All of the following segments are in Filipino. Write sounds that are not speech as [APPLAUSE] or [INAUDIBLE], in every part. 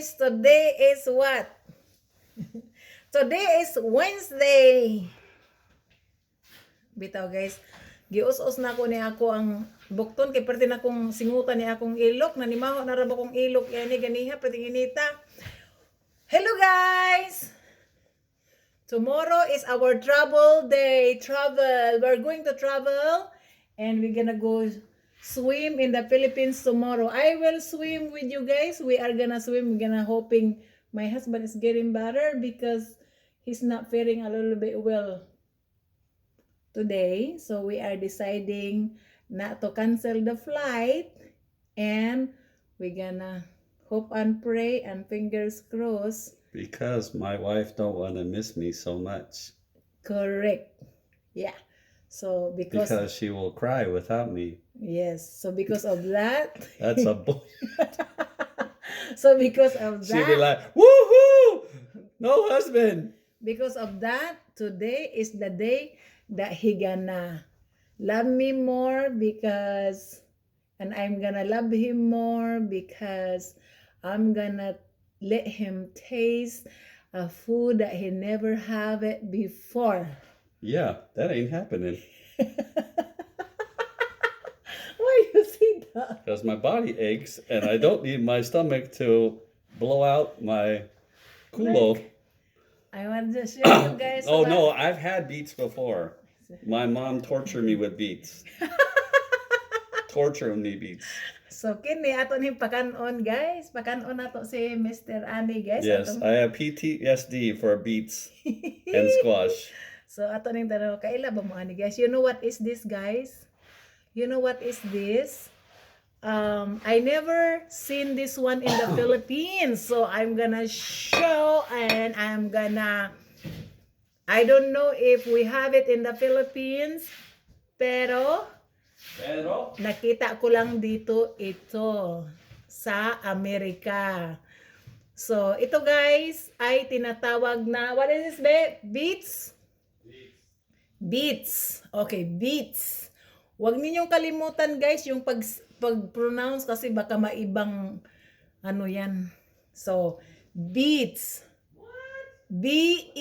guys, today is what? [LAUGHS] today is Wednesday. Bitaw guys, gius-us na ko ni ako ang bukton kay perti na kong singutan ni akong ilok na nimaho na rabo kong ilok yani ganiha perti inita. Hello guys. Tomorrow is our travel day. Travel. We're going to travel and we're gonna go swim in the Philippines tomorrow. I will swim with you guys. We are gonna swim. We're gonna hoping my husband is getting better because he's not feeling a little bit well today. So we are deciding not to cancel the flight and we're gonna hope and pray and fingers crossed Because my wife don't want to miss me so much. Correct. Yeah. So because, Because she will cry without me. Yes, so because of that, [LAUGHS] That's a boy. [LAUGHS] so because of that. She'd be like, woohoo! No husband. because of that, today is the day that he gonna love me more because, and I'm gonna love him more because I'm gonna let him taste a food that he never have it before. Yeah, that ain't happening. [LAUGHS] Why you see that? [LAUGHS] Because my body aches and I don't need my stomach to blow out my culo. I want to show you [COUGHS] guys. Oh what- no, I've had beets before. My mom tortured me with beets. [LAUGHS] Torture me beets. So kini ato ni pakanon guys, pakanon nato si Mr. Ani guys. Yes, Ato- I have PTSD for beets and [LAUGHS] squash. so ato ning tanong kaila ba mo ani guys? You know what is this guys? You know what is this? Um, I never seen this one in the [COUGHS] Philippines. So I'm gonna show and I'm gonna I don't know if we have it in the Philippines, pero Pero nakita ko lang dito ito sa Amerika. So, ito guys ay tinatawag na, what is this, be? Beats? Beats. Okay, beats. Huwag ninyong kalimutan guys yung pag, pag-pronounce kasi baka maibang ano yan. So, beats. B-E-E-T-S.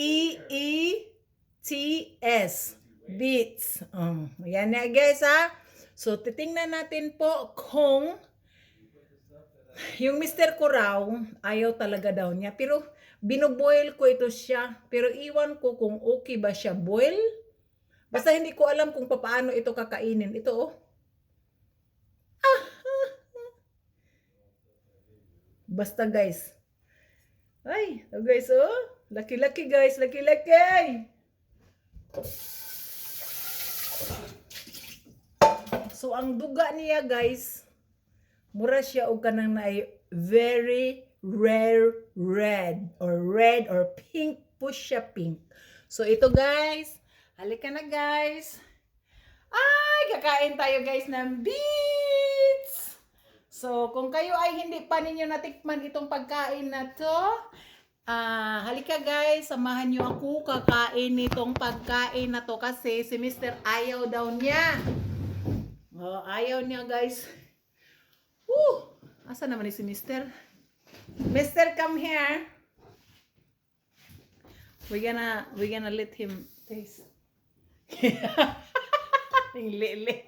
Beats. Um, yan na guys ha. So, titingnan natin po kung yung Mr. Kurao, ayaw talaga daw niya. Pero, binoboil ko ito siya. Pero, iwan ko kung okay ba siya boil. Basta hindi ko alam kung paano ito kakainin. Ito, oh. Ah! Basta, guys. Ay, oh guys, oh. Laki-laki, guys. Laki-laki! So ang duga niya guys, mura siya og kanang na very rare red or red or pink po siya pink. So ito guys, halika na guys. Ay, kakain tayo guys ng beets. So kung kayo ay hindi pa ninyo natikman itong pagkain na to, Ah, halika guys, samahan niyo ako kakain nitong pagkain na to kasi si Mr. ayaw daw niya. Oh, ayaw niya, guys. Woo! Asa naman ni si Mister? Mister, come here. We're gonna, we're gonna let him taste. [LAUGHS] Ang lili.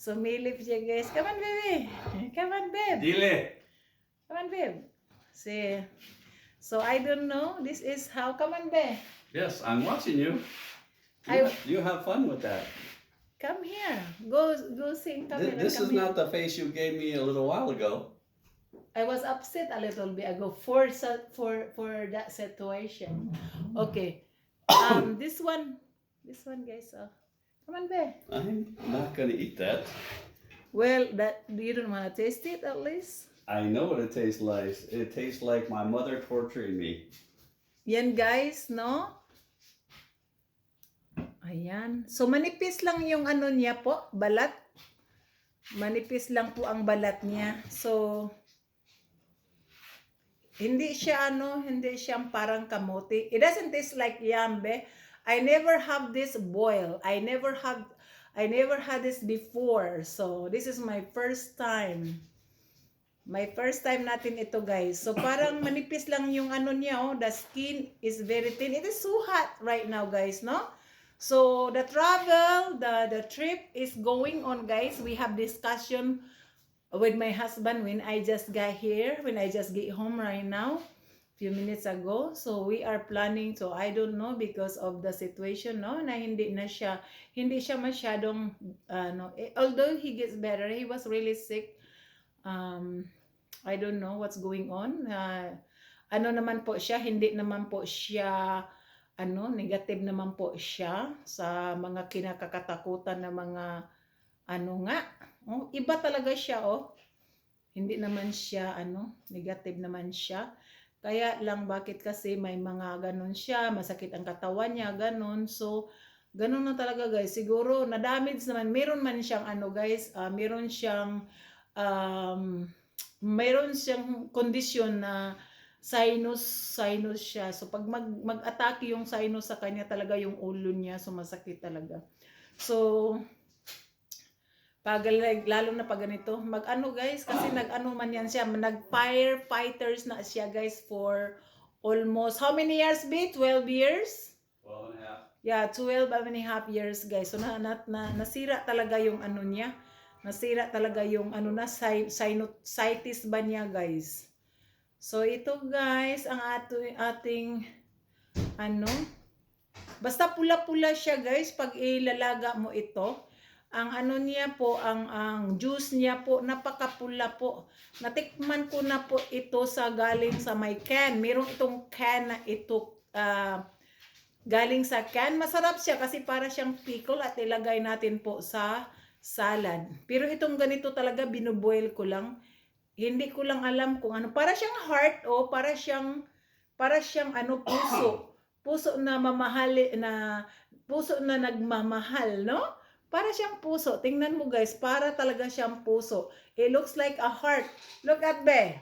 Sumilip siya, guys. Come on, baby. Come on, babe. Dile. Come on, babe. See. So, I don't know. This is how. Come on, babe. Yes, I'm watching you. I- You, you have fun with that. Come here. Go, go sing. Come Th- here. This come is here. not the face you gave me a little while ago. I was upset a little bit ago for for for that situation. Okay. [COUGHS] Um this one this one guys uh, come on be. I'm not gonna eat that. Well that you don't want to taste it at least. I know what it tastes like. It tastes like my mother torturing me. Yan guys, no? Ayan. So manipis lang yung ano niya po, balat. Manipis lang po ang balat niya. So hindi siya ano, hindi siya parang kamote. It doesn't taste like yambe. I never have this boil. I never have I never had this before. So this is my first time. My first time natin ito guys. So parang [LAUGHS] manipis lang yung ano niya oh. The skin is very thin. It is so hot right now guys, no? So the travel, the the trip is going on guys. We have discussion with my husband when I just got here, when I just get home right now, few minutes ago. So we are planning so I don't know because of the situation no na hindi na siya hindi siya masyadong ano eh, although he gets better, he was really sick. Um I don't know what's going on. Uh, ano naman po siya, hindi naman po siya ano, negative naman po siya sa mga kinakakatakutan na mga ano nga. Oh, iba talaga siya oh. Hindi naman siya ano, negative naman siya. Kaya lang bakit kasi may mga ganun siya, masakit ang katawan niya, ganun. So ganun na talaga guys. Siguro na damage naman. Meron man siyang ano guys, ah, meron siyang um, meron siyang kondisyon na sinus sinus siya. So pag mag mag-atake yung sinus sa kanya talaga yung ulo niya sumasakit talaga. So pag lalo na pag ganito, mag-ano guys kasi nag-ano man yan siya, nag-fire fighters na siya guys for almost how many years be? 12 years? Twelve and a half. Yeah, 12 and a half years guys. So na, na, na nasira talaga yung ano niya. Nasira talaga yung ano na sin- sinusitis ba niya guys. So ito guys ang ato, ating ano basta pula-pula siya guys pag ilalaga mo ito. Ang ano niya po, ang ang juice niya po napakapula po. Natikman ko na po ito sa galing sa may can. Merong itong can na ito ah, galing sa can. Masarap siya kasi para siyang pickle at ilagay natin po sa salad. Pero itong ganito talaga binuboil ko lang. Hindi ko lang alam kung ano. Para siyang heart o para siyang para siyang ano puso. Puso na mamahali na puso na nagmamahal, no? Para siyang puso. Tingnan mo guys, para talaga siyang puso. It looks like a heart. Look at be.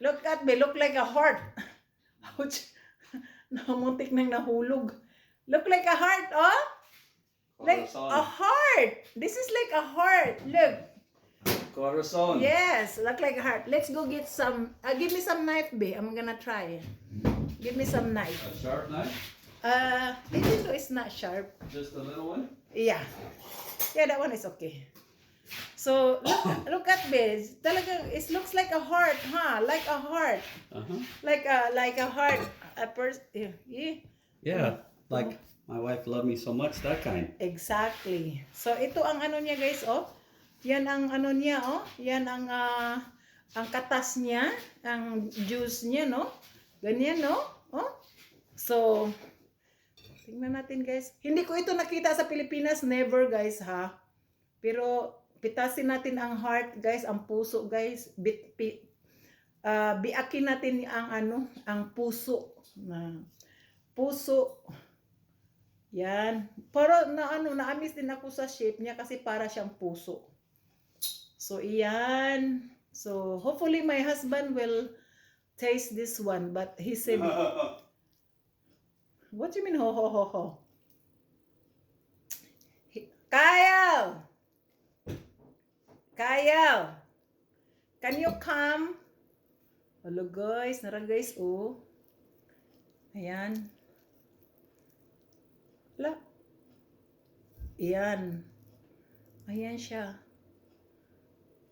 Look at me, look like a heart. [LAUGHS] Ouch. [LAUGHS] Namuntik nang nahulog. Look like a heart, oh? Like Corazon. a heart. This is like a heart. Look. Corazon. Yes, look like a heart. Let's go get some. Uh, give me some knife, be. I'm gonna try. Give me some knife. A sharp knife? Uh, even though it's not sharp. Just a little one? Yeah. Yeah, that one is okay. So, look, [COUGHS] look at this. Talaga, it looks like a heart, huh? Like a heart. Uh-huh. Like a, like a heart. A person. Yeah. yeah. Yeah. Like my wife loved me so much, that kind. Exactly. So ito ang ano niya guys, oh. Yan ang ano niya, oh. Yan ang ah, ang katas niya, ang juice niya, no? Ganyan, no? Oh. So tingnan natin guys. Hindi ko ito nakita sa Pilipinas, never guys, ha. Pero pitasin natin ang heart, guys, ang puso, guys. Bit, pi, ah, biakin natin ang ano, ang puso na puso. Yan. Pero na ano, na-miss din ako sa shape niya kasi para siyang puso. So, iyan. So, hopefully my husband will taste this one. But he said, [LAUGHS] what do you mean ho ho ho ho? Kyle! Kyle! Can you come? Hello guys, nara guys, oh. Ayan. La. Ayan. Ayan siya.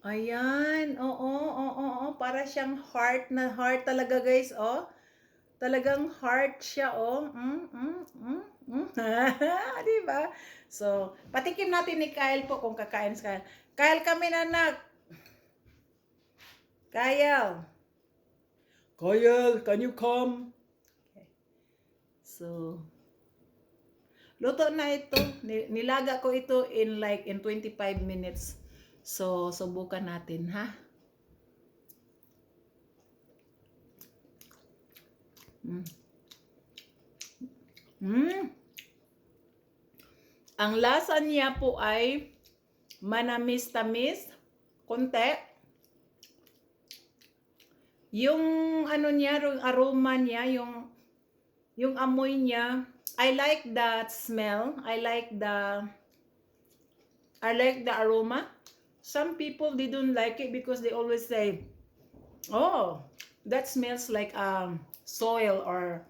Ayan. Oo, oo, oo. Para siyang heart na heart talaga, guys. Oh. Talagang heart siya, oh. Mm, mm, mm, mm. [LAUGHS] Di ba? So, patikim natin ni Kyle po kung kakain si Kyle. Kyle kami na anak. Kyle. Kyle, can you come? Okay. So, Luto na ito. Ni- Nilaga ko ito in like in 25 minutes. So, subukan natin, ha? Mm. Mm. Ang lasa niya po ay manamis-tamis, konti. Yung ano niya, yung aroma niya, yung yung amoy niya, I like that smell. I like the I like the aroma. some people they don't like it because they always say, "Oh, that smells like um soil or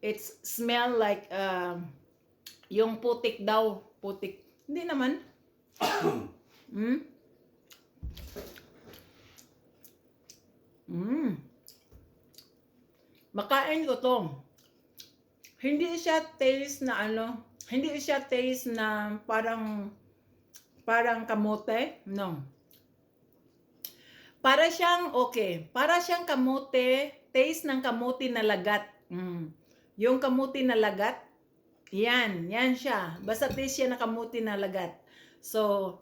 it's smell like um yung putik daw, putik." Hindi naman. [COUGHS] mm. Mm. Makain ko to. Hindi siya taste na ano, hindi siya taste na parang parang kamote. No. Para siyang okay, para siyang kamote, taste ng kamote na lagat. Mm. Yung kamote na lagat, yan, yan siya. Basta taste siya na kamote na lagat. So,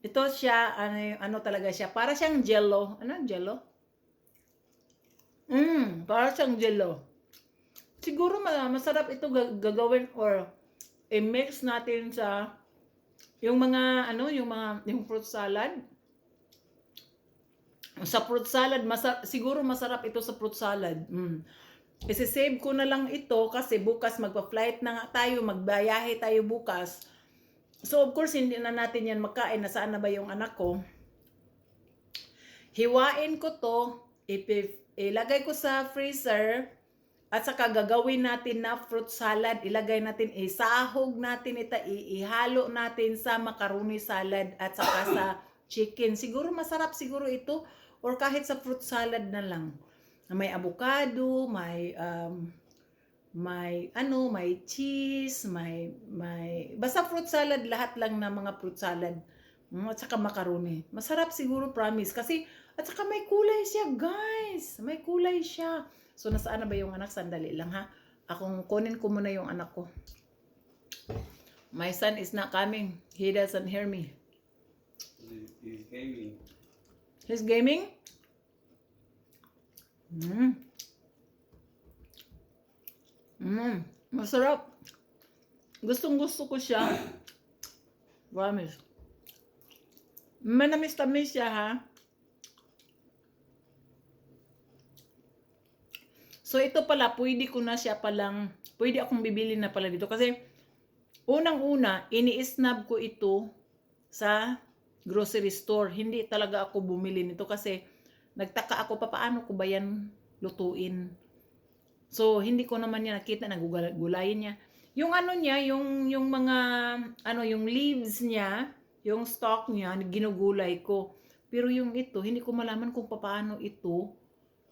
ito siya, ano, ano talaga siya, para siyang jello. Ano jello? Mm, para siyang jello. Siguro ma- masarap ito ga- gagawin or i-mix natin sa yung mga ano, yung mga yung fruit salad. Sa fruit salad, masa- siguro masarap ito sa fruit salad. Mm. Isi-save ko na lang ito kasi bukas magpa-flight na nga tayo, magbayahe tayo bukas. So of course, hindi na natin yan makain. Nasaan na ba yung anak ko? Hiwain ko to, ilagay ko sa freezer, at saka gagawin natin na fruit salad, ilagay natin, isahog natin ito, i- ihalo natin sa macaroni salad at saka sa [COUGHS] chicken. Siguro masarap siguro ito or kahit sa fruit salad na lang. Na May avocado, may um, may ano, may cheese, may may basta fruit salad lahat lang na mga fruit salad. Mm, at saka macaroni. Masarap siguro promise kasi at saka may kulay siya, guys. May kulay siya. So, nasaan na ba yung anak? Sandali lang, ha? Akong kunin ko muna yung anak ko. My son is not coming. He doesn't hear me. He's gaming. He's gaming? Mm. Mm. Masarap. Gustong gusto ko siya. [COUGHS] Promise. Manamis-tamis siya, ha? So, ito pala, pwede ko na siya palang, pwede akong bibili na pala dito. Kasi, unang-una, ini-snab ko ito sa grocery store. Hindi talaga ako bumili nito kasi nagtaka ako pa paano ko ba yan lutuin. So, hindi ko naman niya nakita na gugula- gulayin niya. Yung ano niya, yung, yung mga, ano, yung leaves niya, yung stalk niya, ginugulay ko. Pero yung ito, hindi ko malaman kung paano ito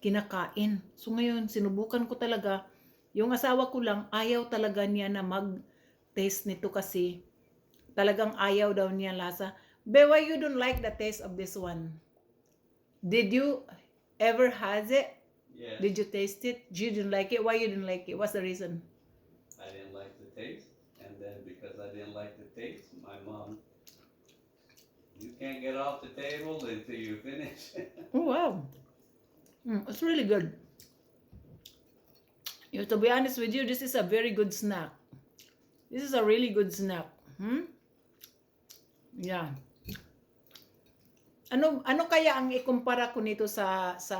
kinakain. So ngayon, sinubukan ko talaga. Yung asawa ko lang, ayaw talaga niya na mag-taste nito kasi talagang ayaw daw niya lasa. Why you don't like the taste of this one? Did you ever has it? Yes. Did you taste it? You didn't like it? Why you didn't like it? What's the reason? I didn't like the taste, and then because I didn't like the taste, my mom, you can't get off the table until you finish. [LAUGHS] Oh wow. Mm, it's really good. You know, to be honest with you, this is a very good snack. This is a really good snack. Hmm? Yeah. Ano ano kaya ang ikumpara ko nito sa sa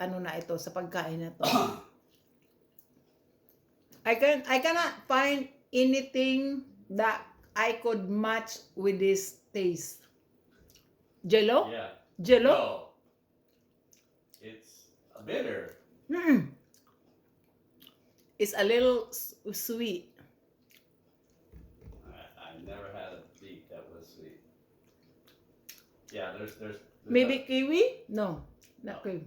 ano na ito sa pagkain na to? [COUGHS] I can I cannot find anything that I could match with this taste. Jello? yeah. Jello? No. It's bitter. Mm. It's a little sweet. Yeah, there's there's, there's Maybe a- kiwi? No, not kiwi.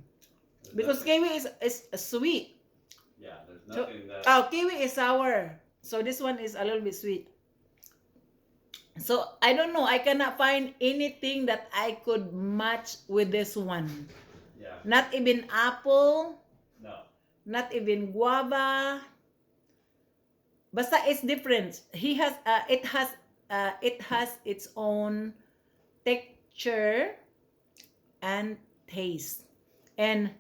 there's Because nothing- kiwi is is sweet. yeah, there's So- nothing that Oh, kiwi is sour. So this one is a little bit sweet. So I don't know. I cannot find anything that I could match with this one. yeah Not even apple. no Not even guava. Basta it's different. He has uh, it has uh, it has its own texture and taste. And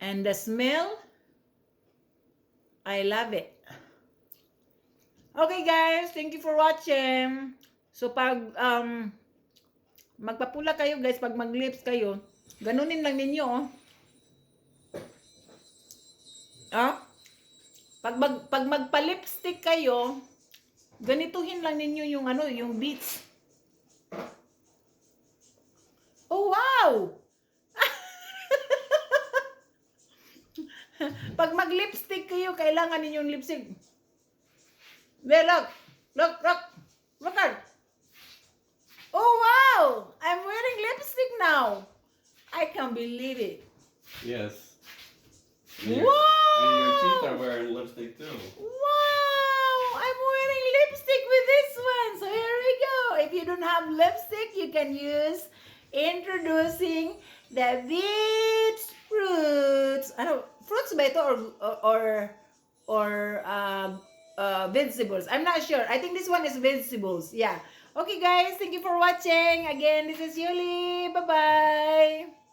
and the smell I love it. Okay guys, thank you for watching. So pag um magpapula kayo guys, pag mag-lips kayo, ganunin lang ninyo oh. Ah? Pag mag, pag magpa-lipstick kayo, ganituhin lang ninyo yung ano, yung beats. Oh, wow! [LAUGHS] Pag mag-lipstick kayo, kailangan ninyong lipstick. There, look. Look, look. Look at. Oh, wow! I'm wearing lipstick now. I can't believe it. Yes. Wow! And your teeth are wearing lipstick too. Wow! I'm wearing lipstick with this one. So here we go. If you don't have lipstick, you can use introducing the Beats fruits. Ano, fruits ba ito or or or um uh, vegetables? I'm not sure. I think this one is vegetables. Yeah. Okay guys, thank you for watching. Again, this is Yuli. Bye-bye.